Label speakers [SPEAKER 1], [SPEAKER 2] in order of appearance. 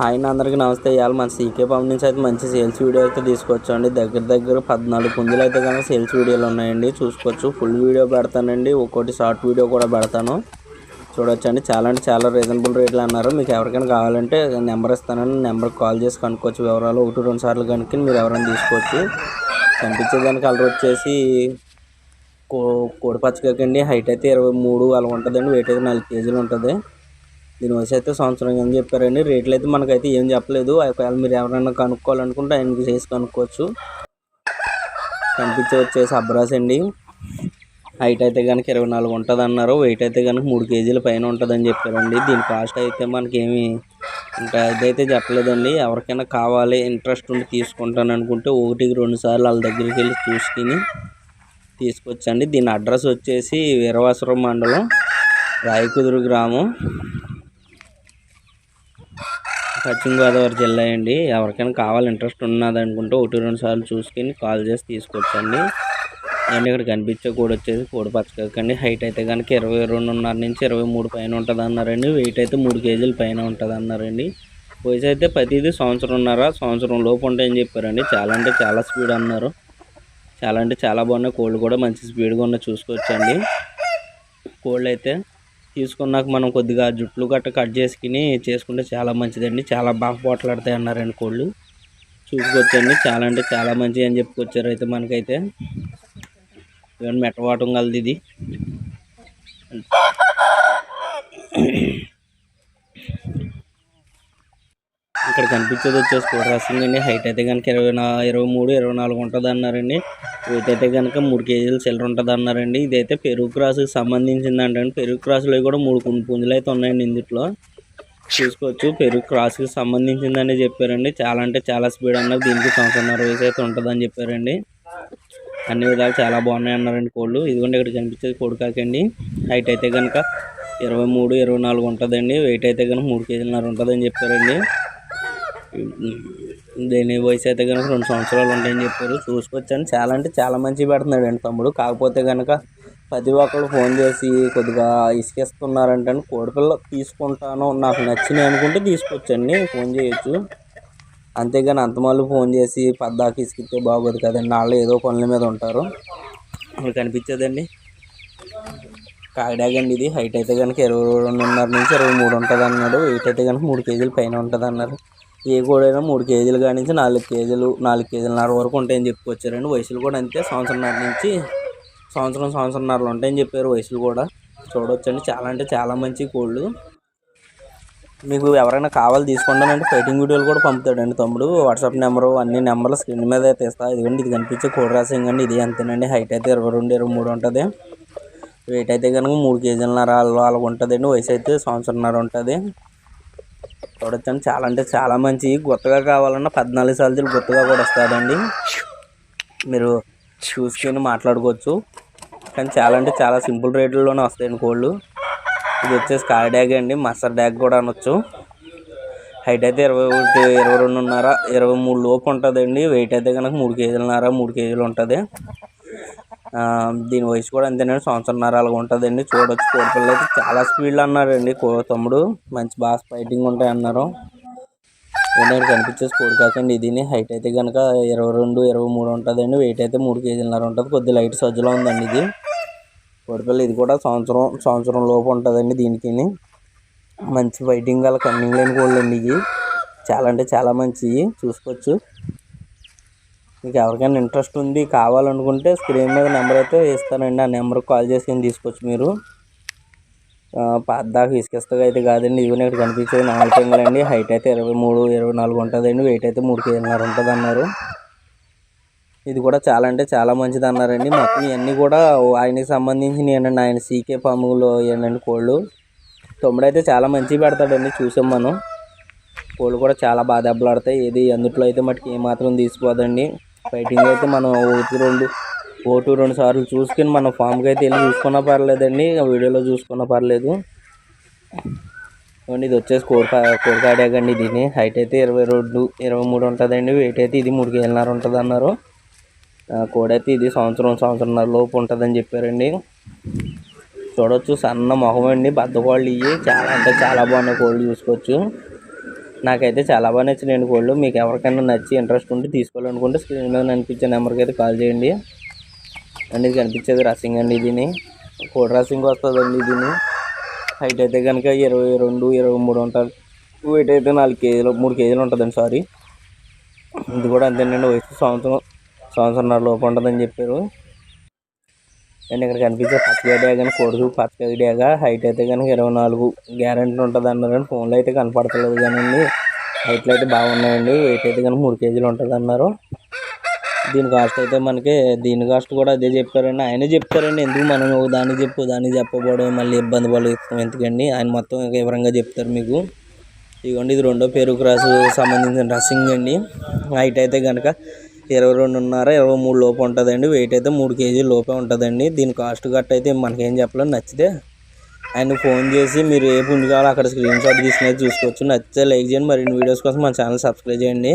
[SPEAKER 1] Hi అందరికీ నమస్తే. ఇవాళ మన సీకే పంప్ నుంచి అయితే మంచి సేల్స్ వీడియో అయితే తీసుకొచ్చాండి దగ్గర దగ్గర పద్నాలుగు పుంజులు అయితే కనుక సేల్స్ వీడియోలు ఉన్నాయండి. చూసుకోవచ్చు. ఫుల్ వీడియో పెడతానండి. ఒక్కోటి షార్ట్ వీడియో కూడా పెడతాను. చూడొచ్చండి. చాలా అంటే చాలా రీజనబుల్ రేట్లు అన్నారు. మీకు ఎవరికైనా కావాలంటే నెంబర్ ఇస్తానని నెంబర్కి కాల్ చేసి కనుక్కోవచ్చు. వివరాలు ఒకటి రెండు సార్లు కనుక మీరు ఎవరైనా తీసుకోవచ్చు. కనిపించేదాని కలర్ వచ్చేసి కో కోడిపచ్చకండి హైట్ అయితే ఇరవై మూడు అలా ఉంటుందండి. వెయిట్ అయితే నాలుగు కేజీలు ఉంటుంది. దీని వయసు అయితే సంవత్సరం అని చెప్పారండి. రేట్లు అయితే మనకైతే ఏం చెప్పలేదు. ఒకవేళ మీరు ఎవరైనా కనుక్కోవాలనుకుంటే ఆయనకి చేసి కనుక్కోవచ్చు. కనిపించి వచ్చేసి అబ్రాస్ అండి. హైట్ అయితే కనుక ఇరవై నాలుగు ఉంటుంది అన్నారు వెయిట్ అయితే కనుక మూడు కేజీల పైన ఉంటుందని చెప్పారండి. దీని కాస్ట్ అయితే మనకి ఏమి ఇంకా ఇదైతే చెప్పలేదండి. ఎవరికైనా కావాలి ఇంట్రెస్ట్ ఉండి తీసుకుంటాను అనుకుంటే ఒకటికి రెండు సార్లు వాళ్ళ దగ్గరికి వెళ్ళి చూసుకుని తీసుకొచ్చండి. దీని అడ్రస్ వచ్చేసి వీరవాసురం మండలం రాయకుదురు గ్రామం. పశ్చిమ గోదావరి జిల్లా అండి. ఎవరికైనా కావాలి ఇంట్రెస్ట్ ఉన్నది అనుకుంటే ఒకటి రెండు సార్లు చూసుకుని కాల్ చేసి తీసుకొచ్చండి. అండ్ ఇక్కడ కనిపించే కోడి వచ్చేసి కోడి. పచ్చకండి హైట్ అయితే కనుక ఇరవై రెండున్నర నుంచి ఇరవై మూడు పైన ఉంటుంది అన్నారండి వెయిట్ అయితే మూడు కేజీల పైన ఉంటుంది అన్నారండి వయసు అయితే ప్రతిదీ సంవత్సరంన్నర సంవత్సరం లోపు ఉంటాయని చెప్పారండి. చాలా అంటే చాలా స్పీడ్ అన్నారు. చాలా అంటే చాలా బాగున్నాయి. కోళ్ళు కూడా మంచి స్పీడ్గా ఉన్నాయి చూసుకోవచ్చండి. కోళ్ళు అయితే తీసుకున్నాక మనం కొద్దిగా జుట్లు గట్ట కట్ చేసుకుని చేసుకుంటే చాలా మంచిదండి. చాలా బాగా పోట్లాడతాయి అన్నారండి కోళ్ళు. చూసుకోవచ్చండి చాలా అంటే చాలా మంచిది అని చెప్పుకొచ్చారు అయితే మనకైతే. ఇవన్నీ మెట్టవాటం కలది ఇది. ఇక్కడ కనిపించేది వచ్చేసి కోట రాసింగ్ అండి హైట్ అయితే కనుక ఇరవై నా ఇరవై మూడు ఇరవై నాలుగు ఉంటుంది అన్నారండి వెయిట్ అయితే కనుక మూడు కేజీలు చిల్లర ఉంటుంది అన్నారండి ఇదైతే పెరుగు క్రాస్కి సంబంధించింది అంటే పెరుగు క్రాసులో కూడా మూడు కుండు పుంజులు అయితే ఉన్నాయండి ఇందులో చూసుకోవచ్చు. పెరుగు క్రాస్కి సంబంధించిందని చెప్పారండి. చాలా అంటే చాలా స్పీడ్ అన్నారు దీనికి సంవత్సరంన్నర వయసు అయితే ఉంటుందని చెప్పారండి. అన్ని విధాలు చాలా బాగున్నాయి అన్నారండి కోళ్ళు. ఇదిగోండి ఇక్కడ కనిపించేది కోడి కాకండి హైట్ అయితే కనుక ఇరవై మూడు ఇరవై నాలుగు ఉంటుందండి. వెయిట్ అయితే కనుక మూడు కేజీలన్నర ఉంటుందని చెప్పారండి. దీని వయసు అయితే కనుక రెండు సంవత్సరాలు ఉంటాయని చెప్పారు. చూసుకొచ్చాను చాలా అంటే చాలా మంచిగా పెడుతున్నాడు అండి తమ్ముడు. కాకపోతే కనుక ప్రతి ఒక్కరు ఫోన్ చేసి కొద్దిగా ఇసుకేస్తున్నారంటే కోడిపిల్ల తీసుకుంటాను నాకు నచ్చినాయి అనుకుంటే తీసుకొచ్చండి. ఫోన్ చేయొచ్చు. అంతేగాని అంతమాలు ఫోన్ చేసి పద్దాకి ఇసుకితే బాగోదు కదండి. వాళ్ళు ఏదో పనుల మీద ఉంటారు. ఇక్కడ కనిపించేదండి. కాకిడాగండి ఇది. హైట్ అయితే కనుక ఇరవై రెండున్నర నుంచి ఇరవై మూడు ఉంటుంది అన్నాడు వెయిట్ అయితే కనుక మూడు కేజీలు పైన ఉంటుంది అన్నారు ఏ కోడైనా మూడు కేజీలు కాడి నుంచి నాలుగు కేజీలు నాలుగు కేజీలన్నర వరకు ఉంటాయని చెప్పుకొచ్చారండి. వయసులు కూడా అంతే. సంవత్సరంన్నర నుంచి సంవత్సరం సంవత్సరంన్నరలు ఉంటాయని చెప్పారు వయసులు కూడా. చూడవచ్చండి చాలా అంటే చాలా మంచి కోళ్ళు. మీకు ఎవరైనా కావాలి తీసుకుంటానంటే ఫైటింగ్ వీడియోలు కూడా పంపుతాడండి తమ్ముడు. వాట్సాప్ నెంబరు అన్ని నెంబర్లు స్క్రీన్ మీద అయితే ఇస్తా ఇదిగోండి ఇది కనిపించే కోడి రాసింగ్ అండి ఇది అంతేనండి హైట్ అయితే ఇరవై రెండు ఇరవై మూడు ఉంటుంది. వెయిట్ అయితే కనుక మూడు కేజీలన్నర అలాగ ఉంటుందండి వయసు అయితే సంవత్సరంన్నర ఉంటుంది. చూడొచ్చండి. చాలా అంటే చాలా మంచి. గుత్తగా కావాలన్నా పద్నాలుగు సార్లు గుత్తగా కూడా వస్తుందండి మీరు చూసుకొని మాట్లాడుకోవచ్చు. కానీ చాలా అంటే చాలా సింపుల్ రేట్లలోనే వస్తాయండి కోళ్ళు. ఇది వచ్చేసి కాయ డ్యాగ్ అండి. మస్టర్ డ్యాగ్ కూడా అనొచ్చు. హైట్ అయితే ఇరవై ఒకటి ఇరవై రెండున్నర ఇరవై మూడు లోపు ఉంటుందండి. వెయిట్ అయితే కనుక మూడు కేజీలన్నర మూడు కేజీలు ఉంటుంది. దీని వయసు కూడా అంతేనండి. సంవత్సరంన్నర అలాగ ఉంటుందండి. చూడొచ్చు. కోడిపిల్ల అయితే చాలా స్పీడ్లో అన్నారండి. కో తమ్ముడు మంచి బాగా ఫైటింగ్ ఉంటాయి అన్నారు. ఏంటంటే కనిపించేసి కోడి కాకండి. ఇది హైట్ అయితే కనుక ఇరవై రెండు ఇరవై మూడు ఉంటుందండి. వెయిట్ అయితే మూడు కేజీలన్నర ఉంటుంది. కొద్ది లైట్ సజ్జలో ఉందండి ఇది. కోడిపిల్ల ఇది కూడా సంవత్సరం సంవత్సరం లోపు ఉంటుందండి దీనికి మంచి ఫైటింగ్ గల కన్నింగ్ లేని కోళ్ళు అండి ఇవి. చాలా అంటే చాలా మంచివి. చూసుకోవచ్చు. మీకు ఎవరికైనా ఇంట్రెస్ట్ ఉంది కావాలనుకుంటే స్క్రీన్ మీద నెంబర్ అయితే ఇస్తానండి. ఆ నెంబర్కి కాల్ చేసుకొని తీసుకోవచ్చు మీరు? పద్దాకు ఇసుకిస్తగా అయితే కాదండి. ఇవన్నీ ఇక్కడ కనిపించేది నాలుగు పింగలు అండి. హైట్ అయితే ఇరవై మూడు ఇరవై నాలుగు ఉంటుందండి. వెయిట్ అయితే మూడు కేజీన్నర ఉంటుంది అన్నారు ఇది కూడా చాలా అంటే చాలా మంచిది అన్నారండి. మొత్తం ఇవన్నీ కూడా ఆయనకి సంబంధించినవి ఏంటంటే ఆయన సీకే పాములు ఏంటంటే కోళ్ళు? తొమ్మిడైతే చాలా మంచిగా పెడతాడండి చూసాం మనం. కోళ్ళు కూడా చాలా బాగా దెబ్బలాడతాయి. ఏది అందుట్లో అయితే మటుకు ఏమాత్రం తీసిపోదండి. ఫైటింగ్ అయితే మనం ఒకటి రెండు ఓటు రెండు సార్లు చూసుకుని మనం ఫామ్కి అయితే వెళ్ళి చూసుకున్నా పర్లేదండి. వీడియోలో చూసుకున్నా పర్లేదు. ఇది వచ్చేసి కోడికా కోడికాడాగండి దీన్ని. హైట్ అయితే ఇరవై రెండు ఇరవై మూడు ఉంటుందండి. వెయిట్ అయితే ఇది మూడు కేజీలన్నర ఉంటుంది అన్నారు కోడైతే ఇది సంవత్సరం సంవత్సరంన్నర లోపు ఉంటుందని చెప్పారండి. చూడవచ్చు సన్న మొహం అండి. బద్ద కోళ్ళు ఇవి చాలా అంటే చాలా బాగున్నాయి కోళ్ళు చూసుకోవచ్చు. నాకైతే చాలా బాగా నచ్చినాయండి కోళ్ళు మీకు ఎవరికైనా నచ్చి ఇంట్రెస్ట్ ఉంటే తీసుకోవాలనుకుంటే స్క్రీన్ మీద కనిపించే నెంబర్కి అయితే కాల్ చేయండి. అండ్ ఇది కనిపించేది రసింగ్ అండి దీని కోడి రసింగ్ వస్తుందండి దీని హైట్ అయితే కనుక ఇరవై రెండు ఇరవై మూడు ఉంటుంది. వెయిట్ అయితే నాలుగు కేజీలు మూడు కేజీలు ఉంటుందండి సారీ ఇది కూడా అంతేనండి వయసు సంవత్సరం సంవత్సరంన్నర లోపు ఉంటుందని చెప్పారు. అండ్ ఇక్కడ కనిపించే పచ్చగడ్డ కానీ కోడి పచ్చగడ్డ హైట్ అయితే కనుక ఇరవై నాలుగు గ్యారంటీ ఉంటుంది అన్నారు కానీ ఫోన్లో అయితే కనపడతలేదు కానీ హైట్లు అయితే బాగున్నాయండి. వెయిట్ అయితే కనుక మూడు కేజీలు ఉంటుంది అన్నారు. దీని కాస్ట్ అయితే మనకి దీని కాస్ట్ కూడా అదే చెప్పారండి. ఆయనే చెప్తారండి. ఎందుకు మనం దాన్ని దానికి చెప్పు దాన్ని చెప్పబోవడం మళ్ళీ ఇబ్బంది పడుతాం ఎందుకండి? ఆయన మొత్తం వివరంగా చెప్తారు మీకు. ఇదిగోండి ఇది రెండో పేరు క్రాస్ సంబంధించిన రసింగ్ అండి. హైట్ అయితే కనుక ఇరవై రెండున్నర ఇరవై మూడు లోపు ఉంటుందండి. వెయిట్ అయితే మూడు కేజీల లోపే ఉంటుందండి. దీని కాస్ట్ గట్ట అయితే మనకేం చెప్పలేదు నచ్చితే. అండ్ ఫోన్ చేసి మీరు ఏ పుంజు కావాలో అక్కడ స్క్రీన్ షాట్ తీసుకునేది చూసుకోవచ్చు. నచ్చితే లైక్ చేయండి. మరిన్ని వీడియోస్ కోసం మన ఛానల్ సబ్స్క్రైబ్ చేయండి.